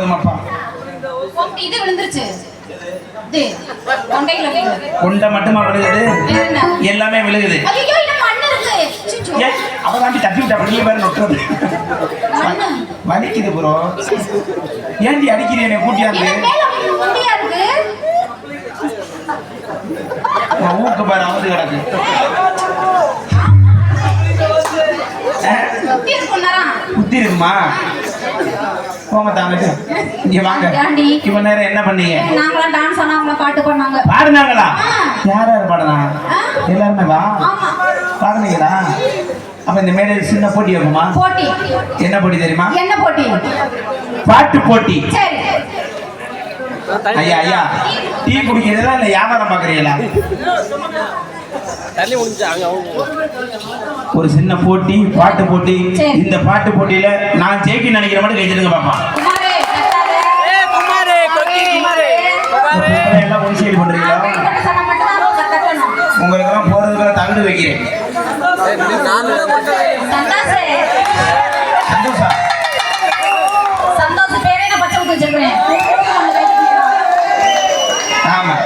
போதுமாப்பா. இது விழுந்துருச்சு. கொண்டை மட்டுமா விழுகுது? எல்லாமே விழுகுது. அவதாண்டி தப்பி விட்டா வெளியே பேர் நொட்டுறது. வலிக்குது ப்ரோ. ஏண்டி அடிக்கிறீ என்னை கூட்டியாந்து ஊருக்கு பாரு அவந்து கிடக்கு. புத்தி போங்க தாங்கிட்டு இங்க வாங்க? இவன் நேரம் என்ன பண்ணீங்க? நாங்களாம் டான்ஸ் ஆனாங்களா பாட்டு பண்ணாங்க பாடுனாங்களா. யார் யார் பாடுனா. எல்லாருமே வா. ஆமா. பாடுனீங்களா? அப்ப இந்த மேடையில் சின்ன போட்டி வைப்போமா போட்டி. என்ன போட்டி தெரியுமா? என்ன போட்டி? பாட்டு போட்டி. சரி. ஐயா ஐயா. டீ குடிக்கிறதா இல்ல வியாபாரம் பாக்குறீங்களா? தள்ளி முடிஞ்சு அங்க ஒரு சின்ன போட்டி பாட்டு போட்டி. இந்த பாட்டு போட்டியில நான் ஜெயிக்க நினைக்கிற மட்டும் கைச்சிடுங்க பாப்பா. குமாரே கத்தாத. ஏ குமாரே கொக்கி குமாரே. குமாரே. எல்லாம் ஒன் சைடு பண்றீங்களா நான் கைத்தட்ட சொன்னா மட்டும் தான் அவங்க கத்தணும். உங்களுக்கு எல்லாம் போறதுக்கு தகுதி வைக்கிறேன். சந்தோஷா. ஆமா.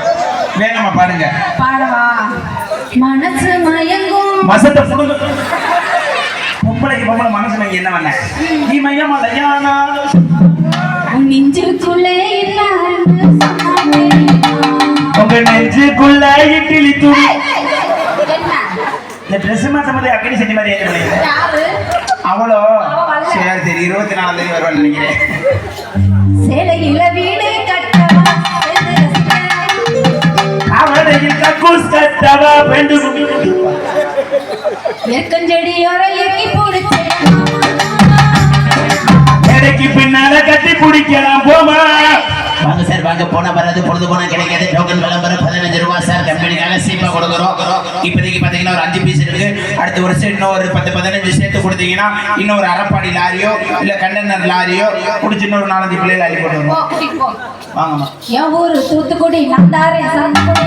வேகமா பாடுங்க? பாடவா? மனசு மயங்கும். மசத்தை புடுங்க. பொம்பளை மனசு நீங்க என்ன பண்ண நீ மையமா லையானா உன் நெஞ்சுக்குள்ளே உங்க நெஞ்சுக்குள்ள இட்லி என்ன? இந்த ட்ரெஸ் மாத்த மாதிரி அக்கடி செஞ்ச மாதிரி ஏன் பண்ணிங்க யாரு? அவளோ? அவ வரல. சரி சரி இருபத்தி நாலாம் தேதி வருவான்னு நினைக்கிறேன். சேலையில வீடு. அவளையில் கக்கூஸ் கட்டவா? பெண்டு எருக்கஞ்செடியோர எக்கி பிடிச்ச எடைக்கு பின்னால கட்டி பிடிக்கலாம் போமா வாங்க சார் வாங்க. போன வராது பொழுது போன கிடைக்காது. டோக்கன் விளம்பரம் பதினஞ்சு ரூபா சார். கம்பெனிக்காக சீப்பா கொடுக்குறோம். இப்போதைக்கு பார்த்தீங்கன்னா ஒரு அஞ்சு பீஸ் இருக்கு அடுத்த வருஷம் இன்னும் ஒரு பத்து பதினஞ்சு சேர்த்து கொடுத்தீங்கன்னா இன்னும் ஒரு அரப்பாடி லாரியோ இல்ல கண்டெய்னர் லாரியோ குடிச்சு இன்னொரு நாலஞ்சு பிள்ளைகள் அள்ளி போட்டு போ வருவோம் வாங்கம்மா. என் ஊரு தூத்துக்குடி நந்தாரே சாத்துக்குடி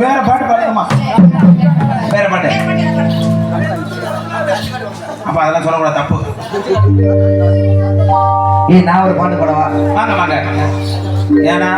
வேற பாட்டு பாடுங்கம்மா வேற பாட்டு அப்ப அதெல்லாம் சொல்லக்கூடாது தப்பு. ஏய் நான் ஒரு பாட்டு பாடவா? வாங்க வாங்க. ஏன்னா